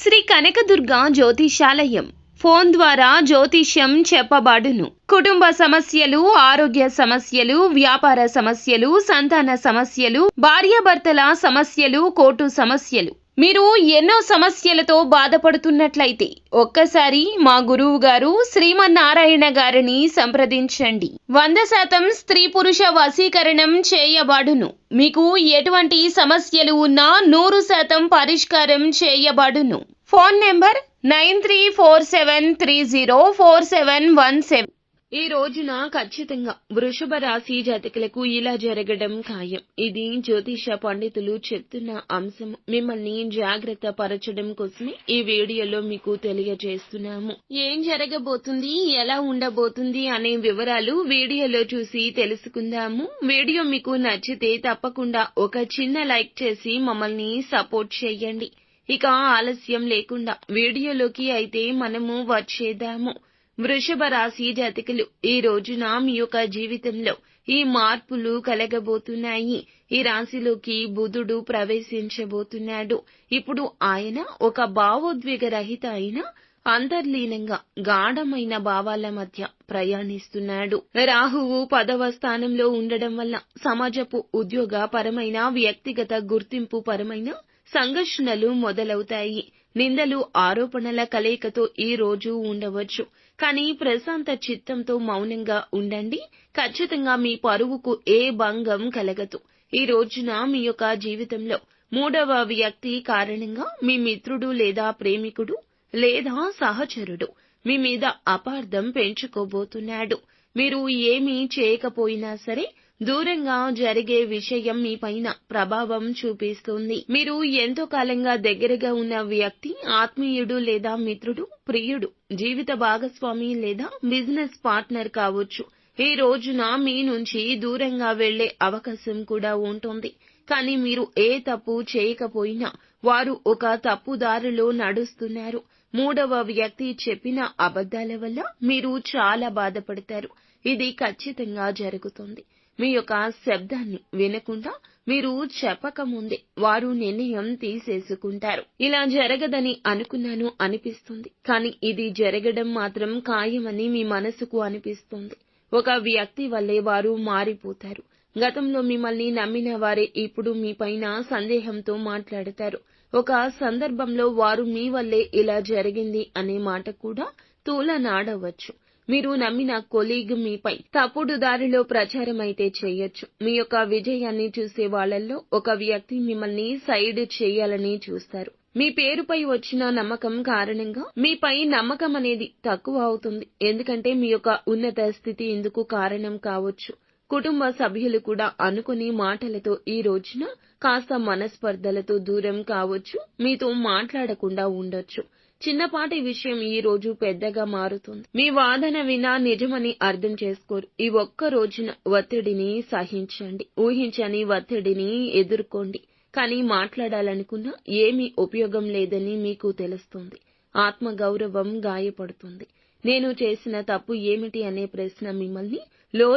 Shri Kanakadurga జ్యోతిషాలయం. Phone ద్వారా జ్యోతిష్యం చెప్పబడును. కుటుంబ సమస్యలు ఆరోగ్య సమస్యలు వ్యాపార సమస్యలు సంతాన సమస్యలు భార్యాభర్తల సమస్యలు కోర్టు సమస్యలు. మీరు ఎన్నో సమస్యలతో బాధపడుతున్నట్లయితే ఒక్కసారి మా గురువు గారు శ్రీమన్నారాయణ గారిని సంప్రదించండి. వంద శాతం స్త్రీ పురుష వశీకరణం చేయబడును. మీకు ఎటువంటి సమస్యలు ఉన్నా నూరు శాతం పరిష్కారం చేయబడును. Phone number nine three four seven three zero four seven one seven. ఈ రోజున ఖచ్చితంగా వృషభ రాశి జాతకులకు ఇలా జరగడం ఖాయం. ఇది జ్యోతిష పండితులు చెప్తున్న అంశం. మిమ్మల్ని జాగ్రత్త పరచడం కోసమే ఈ వీడియోలో మీకు తెలియజేస్తున్నాము. ఏం జరగబోతుంది? ఎలా ఉండబోతుంది? అనే వివరాలు వీడియోలో చూసి తెలుసుకుందాము. వీడియో మీకు నచ్చితే తప్పకుండా ఒక చిన్న లైక్ చేసి మమ్మల్ని సపోర్ట్ చేయండి. ఇక ఆలస్యం లేకుండా వీడియోలోకి అయితే మనము వచ్చేద్దాము. వృషభ రాశి జాతకులు ఈ రోజున మీ యొక్క జీవితంలో ఈ మార్పులు కలగబోతున్నాయి. ఈ రాశిలోకి బుధుడు ప్రవేశించబోతున్నాడు. ఇప్పుడు ఆయన ఒక భావోద్వేగ రహిత అయిన అంతర్లీనంగా గాఢమైన భావాల మధ్య ప్రయాణిస్తున్నాడు. రాహువు పదవ స్థానంలో ఉండడం వల్ల సమాజపు ఉద్యోగ పరమైన వ్యక్తిగత గుర్తింపు పరమైన సంఘర్షణలు మొదలవుతాయి. నిందలు ఆరోపణల కలయికతో ఈ రోజు ఉండవచ్చు. కానీ ప్రశాంత చిత్తంతో మౌనంగా ఉండండి. ఖచ్చితంగా మీ పరువుకు ఏ భంగం కలగదు. ఈ రోజున మీ యొక్క జీవితంలో మూడవ వ్యక్తి కారణంగా మీ మిత్రుడు లేదా ప్రేమికుడు లేదా సహచరుడు మీ మీద అపార్థం పెంచుకోబోతున్నాడు. మీరు ఏమీ చేయకపోయినా సరే దూరంగా జరిగే విషయం మీ పైన ప్రభావం చూపిస్తుంది. మీరు ఎంతో కాలంగా దగ్గరగా ఉన్న వ్యక్తి ఆత్మీయుడు లేదా మిత్రుడు ప్రియుడు జీవిత భాగస్వామి లేదా బిజినెస్ పార్ట్నర్ కావచ్చు. ఈ రోజున మీ నుంచి దూరంగా వెళ్ళే అవకాశం కూడా ఉంటుంది. కానీ మీరు ఏ తప్పు చేయకపోయినా వారు ఒక తప్పుదారిలో నడుస్తున్నారు. మూడవ వ్యక్తి చెప్పిన అబద్ధాల వల్ల మీరు చాలా బాధపడతారు. ఇది ఖచ్చితంగా జరుగుతుంది. మీ యొక్క శబ్దాన్ని వినకుండా మీరు చెప్పకముందే వారు నిర్ణయం తీసేసుకుంటారు. ఇలా జరగదని అనుకున్నాను అనిపిస్తుంది. కానీ ఇది జరగడం మాత్రం ఖాయమని మీ మనసుకు అనిపిస్తుంది. ఒక వ్యక్తి వల్లే వారు మారిపోతారు. గతంలో మిమ్మల్ని నమ్మిన వారే ఇప్పుడు మీ పైన సందేహంతో మాట్లాడతారు. ఒక సందర్భంలో వారు మీ వల్లే ఇలా జరిగింది అనే మాట కూడా తూలనాడవచ్చు. మీరు నమ్మిన కొలీగ్ మీపై తప్పుడు దారిలో ప్రచారం అయితే చేయొచ్చు. మీ యొక్క విజయాన్ని చూసే వాళ్ళలో ఒక వ్యక్తి మిమ్మల్ని సైడ్ చేయాలని చూస్తారు. మీ పేరుపై వచ్చిన నమ్మకం కారణంగా మీపై నమ్మకం అనేది తక్కువ అవుతుంది. ఎందుకంటే మీ యొక్క ఉన్నత స్థితి ఇందుకు కారణం కావచ్చు. కుటుంబ సభ్యులు కూడా అనుకుని మాటలతో ఈ రోజున కాస్త మనస్పర్ధలతో దూరం కావచ్చు. మీతో మాట్లాడకుండా ఉండొచ్చు. చిన్నపాటి విషయం ఈ రోజు పెద్దగా మారుతుంది. మీ వాదన వినా నిజమని అర్థం చేసుకోరు. ఈ ఒక్క రోజున ఒత్తిడిని సహించండి. ఊహించని ఒత్తిడిని ఎదుర్కోండి. కానీ మాట్లాడాలనుకున్నా ఏమీ ఉపయోగం లేదని మీకు తెలుస్తుంది. ఆత్మగౌరవం గాయపడుతుంది. నేను చేసిన తప్పు ఏమిటి అనే ప్రశ్న మిమ్మల్ని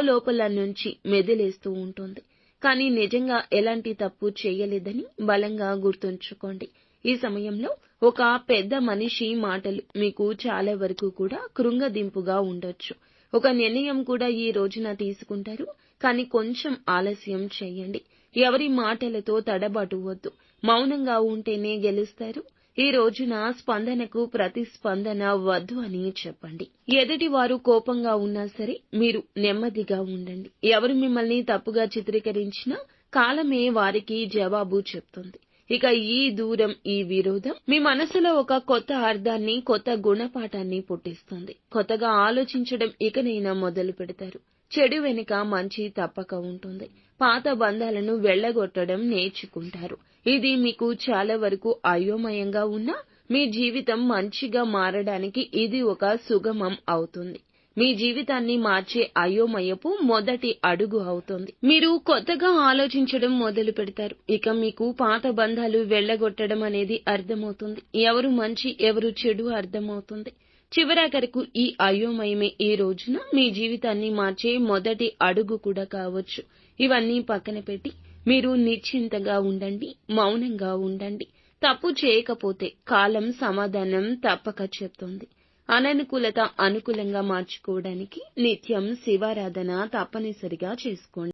లోపల నుంచి మెదిలేస్తూ ఉంటుంది. కానీ నిజంగా ఎలాంటి తప్పు చేయలేదని బలంగా గుర్తుంచుకోండి. ఈ సమయంలో ఒక పెద్ద మనిషి మాటలు మీకు చాలా వరకు కూడా కృంగదింపుగా ఉండొచ్చు. ఒక నిర్ణయం కూడా ఈ రోజున తీసుకుంటారు కానీ కొంచెం ఆలస్యం చేయండి. ఎవరి మాటలతో తడబటు వద్దు మౌనంగా ఉంటేనే గెలుస్తారు. ఈ రోజున స్పందనకు ప్రతిస్పందన వద్దు అని చెప్పండి. ఎదుటివారు కోపంగా ఉన్నా సరే మీరు నెమ్మదిగా ఉండండి. ఎవరు మిమ్మల్ని తప్పుగా చిత్రీకరించినా కాలమే వారికి జవాబు చెప్తుంది. ఇక ఈ దూరం ఈ విరోధం మీ మనసులో ఒక కొత్త అర్థాన్ని కొత్త గుణపాఠాన్ని పుట్టిస్తుంది. కొత్తగా ఆలోచించడం ఇకనైనా మొదలు పెడతారు. చెడు వెనుక మంచి తప్పక ఉంటుంది. పాత బంధాలను వెళ్ళగొట్టడం నేర్చుకుంటారు. ఇది మీకు చాలా వరకు అయోమయంగా ఉన్నా మీ జీవితం మంచిగా మారడానికి ఇది ఒక సుగమం అవుతుంది. మీ జీవితాన్ని మార్చే అయోమయపు మొదటి అడుగు అవుతుంది. మీరు కొత్తగా ఆలోచించడం మొదలు పెడతారు. ఇక మీకు పాత బంధాలు వెళ్ళగొట్టడం అనేది అర్థమవుతుంది. ఎవరు మంచి ఎవరు చెడు అర్థమవుతుంది. చివరాఖరకు ఈ అయోమయమే ఈ రోజున మీ జీవితాన్ని మార్చే మొదటి అడుగు కూడా కావచ్చు. ఇవన్నీ పక్కన పెట్టి మీరు నిశ్చింతగా ఉండండి మౌనంగా ఉండండి. తప్పు చేయకపోతే కాలం సమాధానం తప్పక చెప్తుంది. అననుకూలత అనుకూలంగా మార్చుకోవడానికి నిత్యం శివారాధన తప్పనిసరిగా చేసుకోండి.